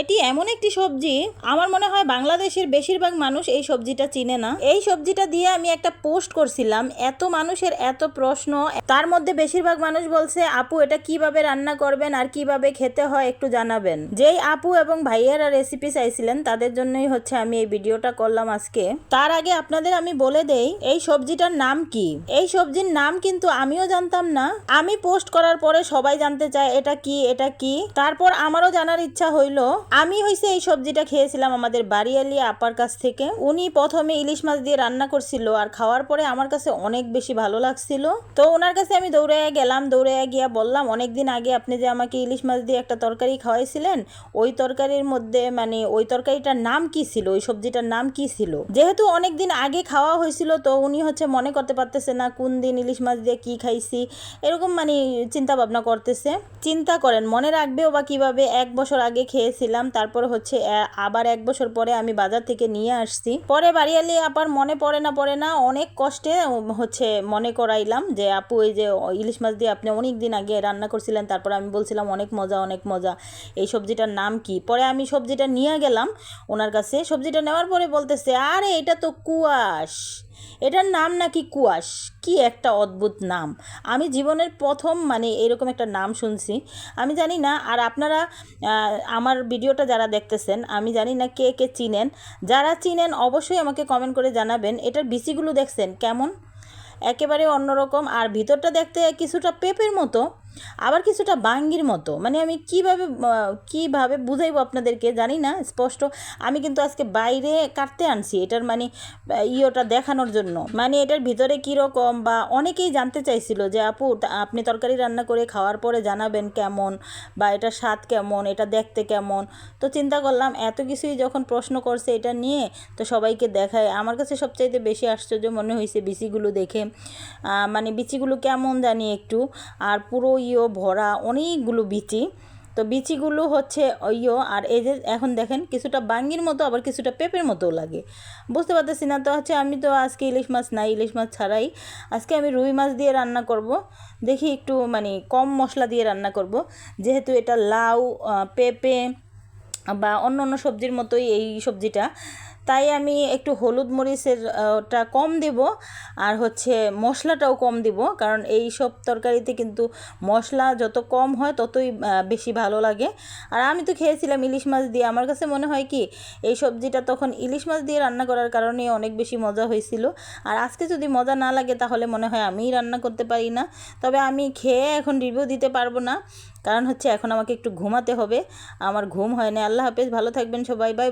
এটি এমন একটি সবজি, আমার মনে হয় বাংলাদেশের বেশিরভাগ মানুষ এই সবজিটা চিনে না। এই সবজিটা দিয়ে আমি একটা পোস্ট করছিলাম, এত মানুষের এত প্রশ্ন, তার মধ্যে বেশিরভাগ মানুষ বলছে, আপু, এটা কীভাবে রান্না করবেন আর কীভাবে খেতে হয় একটু জানাবেন। যেই আপু এবং ভাইয়েরা রেসিপি চাইছিলেন, তাদের জন্যই হচ্ছে আমি এই ভিডিওটা করলাম আজকে। তার আগে আপনাদের আমি বলে দেই, এই সবজিটার নাম কি? এই সবজির নাম কিন্তু আমিও জানতাম না। আমি পোস্ট করার পরে সবাই জানতে চায়, এটা কি? এটা কি? তারপর আমারও জানার ইচ্ছা হইল আমি হইছে এই সবজিটা খেয়েছিলাম আমাদের বাড়িয়ালি আপার কাছ থেকে। উনি প্রথমে ইলিশ মাছ দিয়ে রান্না করছিল আর খাওয়ার পরে আমার কাছে অনেক বেশি ভালো লাগছিল। তো ওনার কাছে আমি দৌড়ে গেলাম দৌড়ে গিয়া বললাম অনেক দিন আগে আপনি যে আমাকে ইলিশ মাছ দিয়ে একটা তরকারি খাওয়াইছিলেন, ওই তরকারির মধ্যে মানে ওই তরকারিটার নাম কি ছিল? ওই সবজিটার নাম কি ছিল? যেহেতু অনেক দিন আগে খাওয়া হয়েছিল, তো উনি হচ্ছে মনে করতে পারতেছে না কোন দিন ইলিশ মাছ দিয়ে কি খাইছি। এরকম মানে চিন্তা ভাবনা করতেছে। চিন্তা করেন, মনে রাখবেও বা কীভাবে এক বছর আগে খেয়েছিলাম তারপর হচ্ছে আবার এক বছর পরে আমি বাজার থেকে নিয়ে আসছি। পরে বাড়িয়ালি আবার মনে পড়ে না পড়ে না, অনেক কষ্টে হচ্ছে মনে করাইলাম যে, আপু, এই যে ইলিশ মাছ দিয়ে আপনি অনেক দিন আগে রান্না করছিলেন, তারপর আমি বলছিলাম, অনেক মজা অনেক মজা। এই সবজিটার নাম কি? পরে আমি সবজিটা নিয়ে গেলাম, ওনার কাছে। সবজিটা নেওয়ার পরে বলতেছে, আরে, এটা তো কুয়াশ। এটার নাম নাকি কুয়াশ? কি একটা অদ্ভুত নাম। আমি জীবনের প্রথম মানে এরকম একটা নাম শুনছি। আমি জানি না, আর আপনারা আমার ভিডিওটা যারা দেখতেছেন, আমি জানি না কে কে চিনেন। যারা চিনেন, অবশ্যই আমাকে কমেন্ট করে জানাবেন, এটার বিসিগুলো দেখছেন কেমন? একেবারে অন্যরকম, আর ভিতরটা দেখতে কিছুটা পেপের মতো। আবার কিছুটা বাঙ্গির মতো। মানে আমি কীভাবে কীভাবে বুঝাইবো আপনাদেরকে জানি না, স্পষ্ট। আমি কিন্তু আজকে বাইরে কাটতে আনছি, এটার মানে ইয়েটা দেখানোর জন্য। মানে এটার ভিতরে কীরকম বা অনেকেই জানতে চাইছিল যে, আপু আপনি তরকারি রান্না করে খাওয়ার পরে জানাবেন কেমন? বা এটার স্বাদ কেমন? এটা দেখতে কেমন? তো চিন্তা করলাম, এত কিছুই যখন প্রশ্ন করছে এটা নিয়ে, তো সবাইকে দেখায়। আমার কাছে সবচাইতে বেশি আশ্চর্য মনে হয়েছে বিচিগুলো দেখে। মানে বিচিগুলো কেমন জানি একটু। আর পুরো ইয়ো, ভরা, অনেকগুলো বিচি। তো বিচিগুলো হচ্ছে ইয়ো, আর এই যে এখন দেখেন কিছুটা বাঙ্গির মতো, আবার কিছুটা পেঁপের মতো লাগে। বুঝতে পারতেছি না তো হচ্ছে আমি তো আজকে ইলিশ মাছ নাই, ইলিশ মাছ ছাড়াই আজকে আমি রুই মাছ দিয়ে রান্না করব। দেখি একটু মানে কম মশলা দিয়ে রান্না করব। যেহেতু এটা লাউ পেঁপে, বা অন্য অন্য সবজির মতোই এই সবজিটা। তাই আমি একটু হলুদ মরিচের ওটা কম দেব আর হচ্ছে মশলাটাও কম দিব। কারণ এই সব তরকারিতে কিন্তু মশলা যত কম হয় ততই বেশি ভালো লাগে। আর আমি তো খেয়েছিলাম ইলিশ মাছ দিয়ে। আমার কাছে মনে হয় কি, এই সবজিটা তখন ইলিশ মাছ দিয়ে রান্না করার কারণে অনেক বেশি মজা হয়েছিল। আর আজকে যদি মজা না লাগে তাহলে মনে হয় আমিই রান্না করতে পারি না। তবে আমি খেয়ে এখন রিভিউ দিতে পারব না। কারণ হচ্ছে এখন আমাকে একটু ঘুমাতে হবে। আমার ঘুম হয় না আল্লাহ হাফেজ। ভালো থাকবেন সবাই। Bye bye